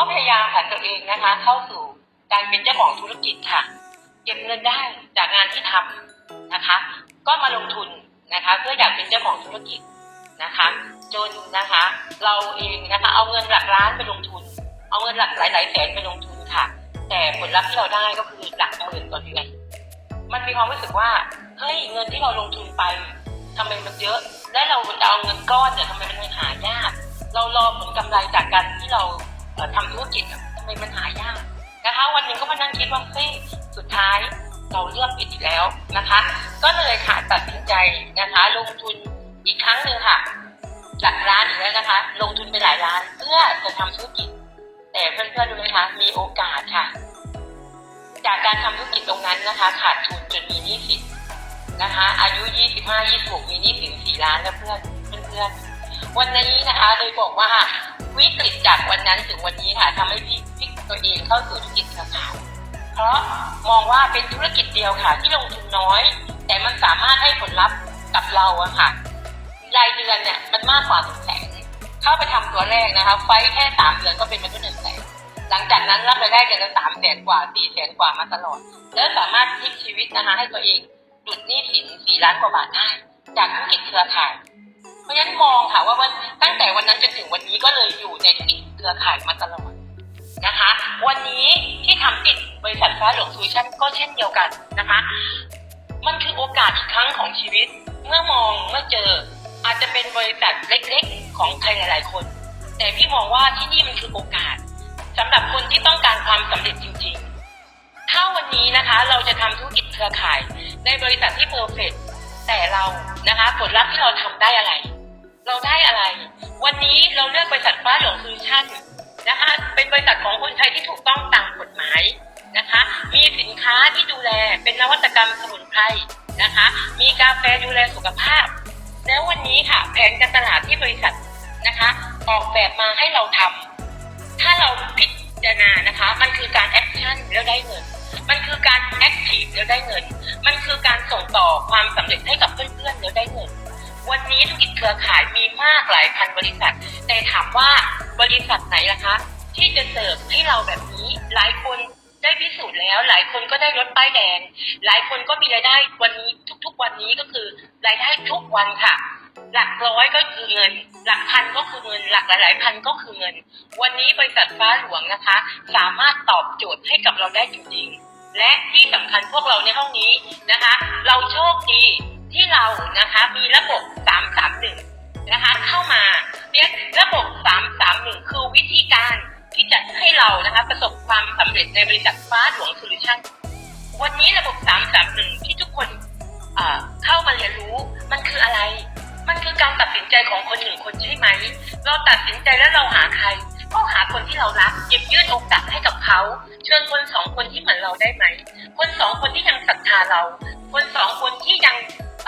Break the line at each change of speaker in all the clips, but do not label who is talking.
ก็พยายามผันตัวเองนะคะ เข้าสู่การเป็นเจ้าของธุรกิจค่ะ เก็บเงินได้จากงานที่ทำนะคะ ก็มาลงทุนนะคะ เพื่ออยากเป็นเจ้าของธุรกิจนะคะ จนนะคะ เราเองนะคะเอาเงินหลักล้านไปลงทุน เอาเงินหลักหลายแสนไปลงทุนค่ะ แต่ผลลัพธ์ที่เราได้ก็คือหลักหมื่นต่อเดือนมันมีความรู้สึกว่าเฮ้ยเงินที่เราลงทุนไปทำไมมันเยอะ และเราจะเอาเงินก้อนเนี่ยทำไมมันหายาก เรารอผลกำไรจากการที่เรา ทำธุรกิจทำไมมันหายากนะคะ วันหนึ่งก็มานั่งคิดว่าเฮ้ยสุดท้ายเราเลือกผิดอีกแล้วนะคะ ก็เลยค่ะตัดสินใจนะคะ ลงทุนอีกครั้งหนึ่งค่ะหลักล้านอีกแล้วนะคะ ลงทุนไปหลายล้านเพื่อจะทำธุรกิจ แต่เพื่อนๆดูไหมคะ มีโอกาสค่ะ จากการทำธุรกิจตรงนั้นนะคะ ขาดทุนจนมีหนี้สินนะคะ อายุ 25 26มีหนี้สิน4ล้านแล้วเพื่อนเพื่อนๆวันนี้นะคะเลยบอกว่า วิกฤตจากวันนั้นถึงวันนี้ค่ะทำให้พี่พลิกตัวเองเข้าสู่ธุรกิจเครือข่ายเพราะมองว่าเป็นธุรกิจเดียวค่ะ ที่ลงทุนน้อย แต่มันสามารถให้ผลลัพธ์กับเราอะค่ะรายเดือนเนี่ยมันมากกว่าหนึ่งแสนเข้าไปทำตัวแรกนะคะ ไฟแค่สามเดือนก็เป็นมาที่หนึ่งแสนหลังจากนั้นรับรายได้เดือนละสามแสนกว่าสี่แสนกว่ามาตลอด แล้วสามารถพลิกชีวิตนะคะให้ตัวเองหลุดหนี้สินสี่ล้านกว่าบาทได้จากธุรกิจเครือข่าย ราะฉะนั้นมองค่ะว่าวันตั้งแต่วันนั้นจนถึงวันนี้ก็เลยอยู่ในธุรกิจเครือข่ายมาตลอดนะคะ วันนี้ที่ทำติดบริษัทฟ้าหลวงซูชั่นก็เช่นเดียวกันนะคะ มันคือโอกาสอีกครั้งของชีวิต เมื่อมองเมื่อเจอ อาจจะเป็นบริษัทเล็กๆ ของใครหลายๆคน แต่พี่มองว่าที่นี่มันคือโอกาสสำหรับคนที่ต้องการความสำเร็จจริงๆ ถ้าวันนี้นะคะเราจะทำธุรกิจเครือข่าย ในบริษัทที่เพอร์เฟกแต่เรานะคะผลลัพธ์ที่เราทำได้อะไร เราได้อะไร วันนี้เราเลือกบริษัทฟ้าหลวงซูชั่นนะคะเป็นบริษัทของคนไทยที่ถูกต้องตามกฎหมายนะคะ มีสินค้าที่ดูแลเป็นนวัตกรรมสมุนไพรนะคะ มีกาแฟดูแลสุขภาพ แล้ววันนี้ค่ะแผนการตลาดที่บริษัทนะคะ ออกแบบมาให้เราทำถ้าเราพิจารณานะคะ มันคือการแอคชั่นแล้วได้เงิน มันคือการแอคทีฟแล้วได้เงิน มันคือการส่งต่อความสำเร็จให้กับเพื่อนๆแล้วได้เงิน วันนี้ธุรกิจเครือข่ายมีมากหลายพันบริษัท แต่ถามว่าบริษัทไหนล่ะคะ ที่จะเสิร์ฟให้เราแบบนี้หลายคนได้พิสูจน์แล้ว หลายคนก็ได้รถป้ายแดง หลายคนก็มีรายได้วันนี้ทุกๆวันนี้ก็คือรายได้ทุกวันค่ะ หลักร้อยก็คือเงิน หลักพันก็คือเงิน หลักหลายๆพันก็คือเงิน วันนี้บริษัทฟ้าหลวงนะคะ สามารถตอบโจทย์ให้กับเราได้จริงๆและที่สำคัญพวกเราในห้องนี้นะคะ เราโชคดี ที่เรานะคะมีระบบ 331 นะคะเข้ามาเนี่ยระบบ 331 คือวิธีการที่จะให้เรานะคะประสบความสำเร็จในบริษัทฟ้าหลวงโซลูชันวันนี้ระบบ 331 ที่ทุกคนเอ่อเข้ามาเรียนรู้มันคืออะไร มันคือการตัดสินใจของคนหนึ่งคนใช่ไหม เราตัดสินใจแล้วเราหาใครก็หาคนที่เรารักหยิบยื่นโอกาสให้กับเขา เชิญคนสองคนที่เหมือนเราได้ไหม คนสองคนที่ยังศรัทธาเรา คนสองคนที่ยัง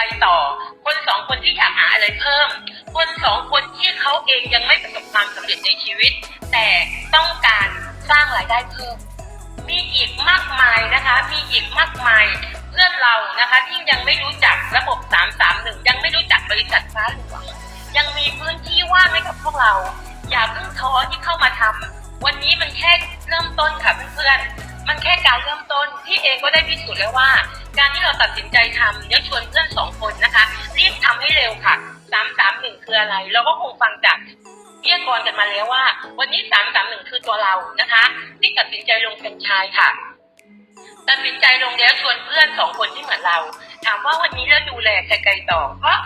ไปต่อ คนสองคนที่อยากหาอะไรเพิ่ม คนสองคนที่เขาเองยังไม่ประสบความสำเร็จในชีวิต แต่ต้องการสร้างรายได้เพิ่ม มีอีกมากมายนะคะ มีอีกมากมายเพื่อนเรานะคะที่ยังไม่รู้จักระบบ 331 ยังไม่รู้จักบริษัทฟ้าหลวงยังมีพื้นที่ว่างให้กับพวกเรา อย่าเพิ่งท้อที่เข้ามาทำวันนี้มันแค่เริ่มต้นค่ะเพื่อนๆมันแค่การเริ่มต้นที่เองก็ได้พิสูจน์แล้วว่า การที่เราตัดสินใจทำเดี๋ยวชวนเพื่อนสองคนนะคะ รีบทำให้เร็วค่ะ331คืออะไร เราก็คงฟังจากเรียกรกันมาแล้วว่า วันนี้สามสามหนึ่งคือตัวเรานะคะ ที่ตัดสินใจลงเป็นชายค่ะ ตัดสินใจลงแล้วชวนเพื่อนสองคนที่เหมือนเรา ถามว่าวันนี้เราดูแลใครๆต่อเพราะ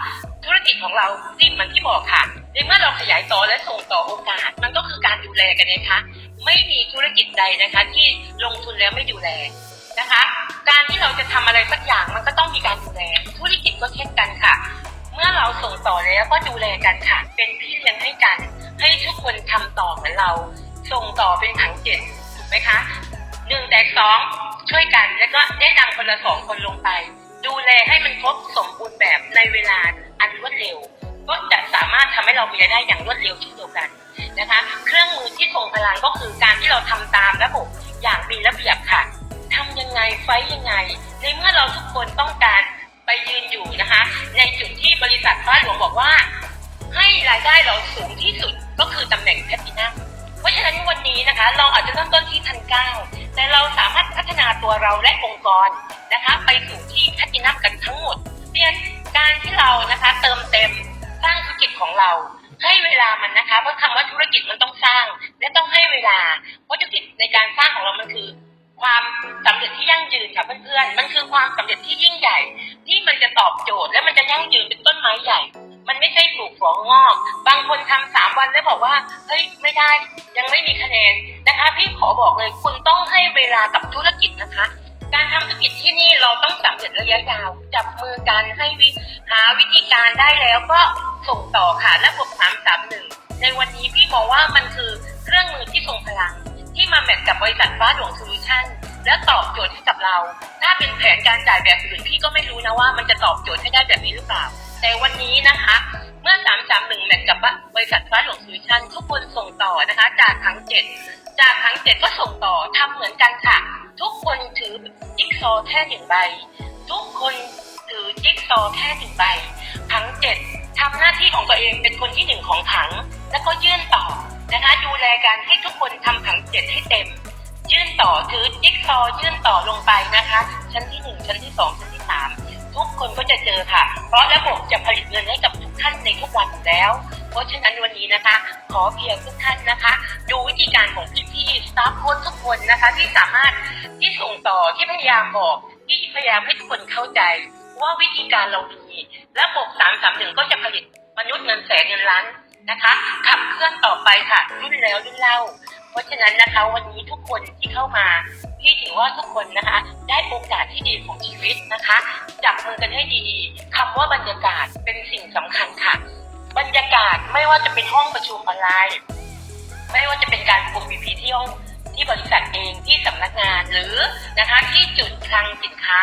ธุรกิจของเราที่เหมือนที่บอกค่ะในเมื่อเราขยายต่อและส่งต่อโอกาส มันก็คือการดูแลกันนะคะ ไม่มีธุรกิจใดนะคะ ที่ลงทุนแล้วไม่ดูแล นะคะ การที่เราจะทำอะไรสักอย่างมันก็ต้องมีการดูแลธุรกิจก็เช่นกันค่ะ เมื่อเราส่งต่อแล้วก็ดูแลกันค่ะ เป็นพี่เลี้ยงให้กัน ให้ทุกคนทำต่อเหมือนเรา ส่งต่อเป็นถังเจ็ดถูกไหมคะหนึ่งแต่สองช่วยกันแล้วก็แนะนำคนละสองคนลงไป ดูแลให้มันครบสมบูรณ์แบบในเวลาอันรวดเร็ว ก็จะสามารถทำให้เรามีรายได้อย่างรวดเร็วเช่นเดียวกันนะคะ เครื่องมือที่ทรงพลังก็คือการที่เราทำตามระบบอย่างมีระเบียบค่ะ ทำยังไงไฟยังไงในเมื่อเราทุกคนต้องการไปยืนอยู่นะคะ ในจุดที่บริษัทฟ้าหลวงบอกว่า ให้รายได้เราสูงที่สุดก็คือตำแหน่งแพลตตินัมเพราะฉะนั้นวันนี้นะคะ เราอาจจะเริ่มต้นที่พันเก้าแต่เราสามารถพัฒนาตัวเราและองค์กรนะคะ ไปสู่ที่แพลตินัมกันทั้งหมดเพราะฉะนั้นการที่เรานะคะ เติมเต็มสร้างธุรกิจของเรา ให้เวลามันนะคะเพราะคำว่าธุรกิจมันต้องสร้าง และต้องให้เวลาเพราะธุรกิจในการสร้าง เพื่อนๆ มันคือความสำเร็จที่ยิ่งใหญ่ที่มันจะตอบโจทย์และมันจะยั่งยืนเป็นต้นไม้ใหญ่ มันไม่ใช่ปลูกฝังงอก บางคนทำสามวันแล้วบอกว่าเฮ้ยไม่ได้ยังไม่มีคะแนนนะคะพี่ขอบอกเลยคุณต้องให้เวลากับธุรกิจนะคะ การทำธุรกิจที่นี่เราต้องสำเร็จระยะยาวจับมือกันให้วิหาวิธีการได้แล้วก็ส่งต่อค่ะระบบสามสามหนึ่งในวันนี้พี่มองว่ามันคือเครื่องมือที่ทรงพลังที่มาแมทกับบริษัทฟ้าหลวงโซลูชั่น และตอบโจทย์ให้กับเรา ถ้าเป็นแผนการจ่ายแบบอื่นพี่ก็ไม่รู้นะว่ามันจะตอบโจทย์ให้ได้แบบนี้หรือเปล่า แต่วันนี้นะคะ เมื่อ 331แมทกับบริษัทฟ้าหลวงซูชันทุกคนส่งต่อนะคะ จากทั้งเจ็ดจากทั้งเจ็ดก็ส่งต่อทำเหมือนกันค่ะ ทุกคนถือจิ๊กซอว์แค่หนึ่งใบ ทุกคนถือจิ๊กซอว์แค่หนึ่งใบ ทั้งเจ็ดทำหน้าที่ของตัวเองเป็นคนที่หนึ่งของถัง แล้วก็ยื่นต่อนะคะดูแลกันให้ทุกคนทำถังเจ็ดให้เต็ม ยื่นต่อถือจิ๊กซอยื่นต่อลงไปนะคะ ชั้นที่หนึ่งชั้นที่สองชั้นที่สามทุกคนก็จะเจอค่ะ เพราะระบบจะผลิตเงินให้กับทุกท่านในทุกวันอยู่แล้ว เพราะฉะนั้นวันนี้นะคะ ขอเพียงทุกท่านนะคะ ดูวิธีการของพี่ๆสตาฟโค้ชทุกคนนะคะที่สามารถที่ส่งต่อที่พยายามบอกที่พยายามให้ทุกคนเข้าใจ ว่าวิธีการเรามีระบบสามสามหนึ่งก็จะผลิตมนุษย์เงินแสนเงินล้านนะคะขับเคลื่อนต่อไปค่ะรุ่นแล้วรุ่นเล่า เพราะฉะนั้นนะคะวันนี้ทุกคนที่เข้ามาพี่ถือว่าทุกคนนะคะ ได้โอกาสที่ดีของชีวิตนะคะจับมือกันให้ดีคำว่าบรรยากาศเป็นสิ่งสำคัญค่ะ บรรยากาศไม่ว่าจะเป็นห้องประชุมออนไลน์ ไม่ว่าจะเป็นการประชุม VP ที่ห้องที่บริษัทเองที่สำนักงานหรือนะคะที่จุดคลังสินค้า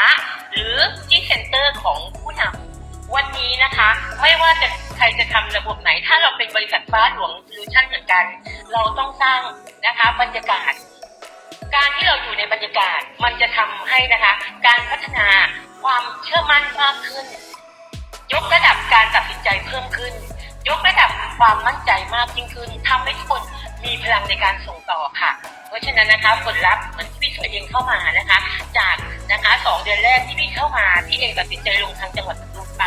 หรือที่เซ็นเตอร์ของผู้นำวันนี้นะคะ ไม่ว่าจะใครจะทำระบบไหน ถ้าเราเป็นบริษัทฟ้าหลวงโซลูชันเหมือนกัน เราต้องสร้าง นะคะบรรยากาศ การที่เราอยู่ในบรรยากาศมันจะทำให้นะคะ การพัฒนาความเชื่อมั่นมากขึ้น ยกระดับการตัดสินใจเพิ่มขึ้น ยกระดับความมั่นใจมากยิ่งขึ้นทำให้ทุกคนมีพลังในการส่งต่อค่ะ เพราะฉะนั้นนะคะผลลัพธ์เหมือนที่พี่สวยเองเข้ามานะคะ จากนะคะสองเดือนแรกที่พี่เข้ามาที่เองตัดสินใจลงทางจังหวัดสตูลไป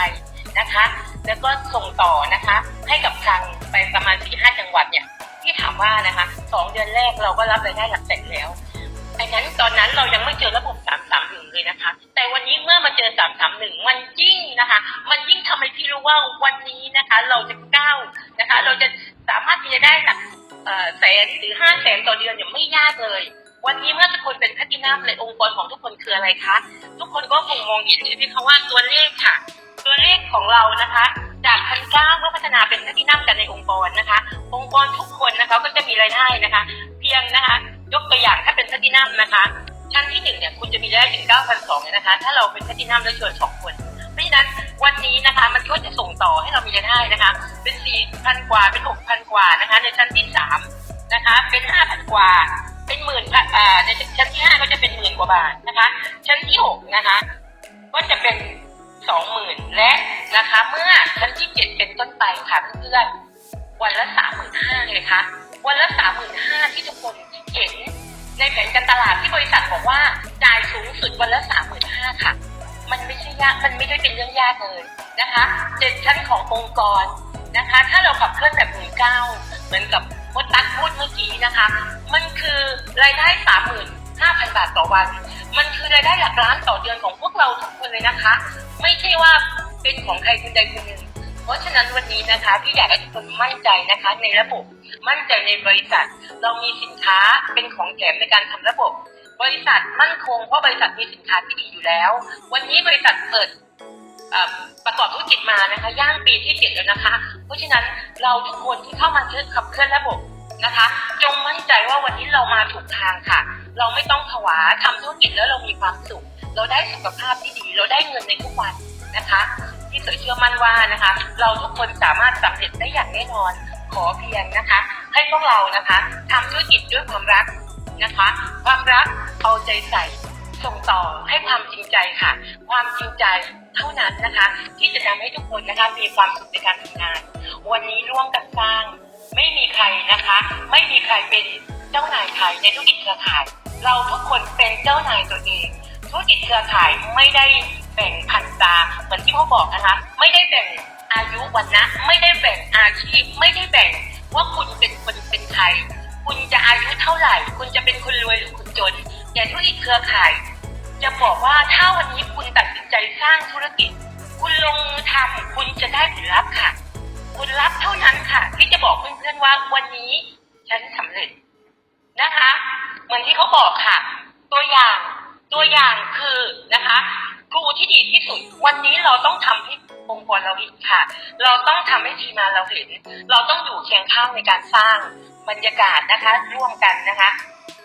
นะคะ แล้วก็ส่งต่อนะคะ ให้กับทางไปประมาณสี่ห้าจังหวัดเนี่ย พี่ถามว่านะคะสองเดือนแรกเราก็รับรายได้หลักแสนแล้วดังนั้นตอนนั้นเรายังไม่เจอระบบ331เลยนะคะ แต่วันนี้เมื่อมาเจอ331มันยิ่งนะคะ มันยิ่งทำให้พี่รู้ว่าวันนี้นะคะ เราจะก้าวนะคะ เราจะสามารถที่จะได้หลักแสนหรือห้าแสนต่อเดือนเนี่ยไม่ยากเลย วันนี้เมื่อทุกคนเป็นพลตตินัมในองค์กรของทุกคนคืออะไรคะ ทุกคนก็คงมองเห็นใช่ไหมคะว่าตัวเลขค่ะ ตัวเลขของเรานะคะ จากพันเก้าเมื่อพัฒนาเป็นพลตตินัมกันในองค์กรนะคะ องค์กรทุกคน นะคะก็จะมีรายได้นะคะ เพียงนะคะ ยกตัวอย่างถ้าเป็นแพลตตินัมนะคะชั้นที่หนึ่งเนี่ยคุณจะมีรายได้ถึงเก้าพันสองเนี่ยนะคะ ถ้าเราเป็นแพลตตินัมแล้วชวนสองคน เพราะฉะนั้นวันนี้นะคะมันก็จะส่งต่อให้เรามีรายได้นะคะ เป็นสี่พันกว่าเป็นหกพันกว่านะคะ ในชั้นที่สามนะคะเป็นห้าพันกว่าเป็นหมื่นอ่าในชั้นที่ห้าก็จะเป็นหมื่นกว่าบาทนะคะ ชั้นที่หกนะคะก็จะเป็นสองหมื่นและนะคะ เมื่อชั้นที่เจ็ดเป็นต้นไปค่ะเพื่อนๆวันละสามหมื่นห้าเลยค่ะ วันละสามหมื่นห้าที่ทุกคนเห็นในแผนการตลาดที่บริษัทบอกว่าจ่ายสูงสุดวันละสามหมื่นห้าค่ะ มันไม่ใช่ยากมันไม่ได้เป็นเรื่องยากเลยนะคะเจ็ดชั้นขององค์กรนะคะ ถ้าเราขับเคลื่อนแบบหมื่นเก้าเหมือนกับมดตักพูดเมื่อกี้นะคะ มันคือรายได้สามหมื่นห้าพันบาทต่อวัน มันคือรายได้หลักล้านต่อเดือนของพวกเราทุกคนเลยนะคะ ไม่ใช่ว่าเป็นของใครคนใดคนหนึ่ง เพราะฉะนั้นวันนี้นะคะพี่อยากให้ทุกคนมั่นใจนะคะ ในระบบมั่นใจในบริษัท เรามีสินค้าเป็นของแถมในการทำระบบ บริษัทมั่นคงเพราะบริษัทมีสินค้าที่ดีอยู่แล้ว วันนี้บริษัทเปิดประกอบธุรกิจมานะคะย่างปีที่เจ็ดแล้วนะคะ เพราะฉะนั้นเราทุกคนที่เข้ามาช่วยขับเคลื่อนระบบนะคะ จงมั่นใจว่าวันนี้เรามาถูกทางค่ะ เราไม่ต้องผวาทำธุรกิจแล้วเรามีความสุข เราได้สุขภาพที่ดี เราได้เงินในทุกวันนะคะ ที่สวยเชื่อมั่นว่านะคะ เราทุกคนสามารถสำเร็จได้อย่างแน่นอนขอเพียงนะคะ ให้พวกเรานะคะทำธุรกิจด้วยความรักนะคะ ความรักเอาใจใส่ส่งต่อให้ความจริงใจค่ะ ความจริงใจเท่านั้นนะคะ ที่จะทำให้ทุกคนนะคะมีความสุขในการทำงาน วันนี้ร่วมกันสร้าง ไม่มีใครนะคะ ไม่มีใครเป็นเจ้านายใครในธุรกิจเครือข่าย เราทุกคนเป็นเจ้านายตัวเอง ธุรกิจเครือข่ายไม่ได้ แบ่งพันตาเหมือนที่เขาบอกนะคะ ไม่ได้แบ่งอายุวันนะ ไม่ได้แบ่งอาชีพ ไม่ได้แบ่งว่าคุณเป็นคนเป็นใคร คุณจะอายุเท่าไหร่ คุณจะเป็นคนรวยหรือคนจนแต่ธุรกิจเครือข่าย จะบอกว่าถ้าวันนี้คุณตัดสินใจสร้างธุรกิจ คุณลงมือทำคุณจะได้ผลลัพธ์ค่ะผลลัพธ์เท่านั้นค่ะ ที่จะบอกเพื่อนๆว่าวันนี้ฉันสำเร็จนะคะ เหมือนที่เขาบอกค่ะ ตัวอย่างตัวอย่างคือนะคะ ครูที่ดีที่สุด วันนี้เราต้องทำให้องค์กรเราเห็นค่ะ เราต้องทำให้ทีมงานเราเห็น เราต้องอยู่เคียงข้างในการสร้างบรรยากาศนะคะ ร่วมกันนะคะ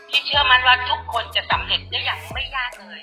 ที่เชื่อมั่นว่าทุกคนจะสำเร็จได้อย่างไม่ยากเลย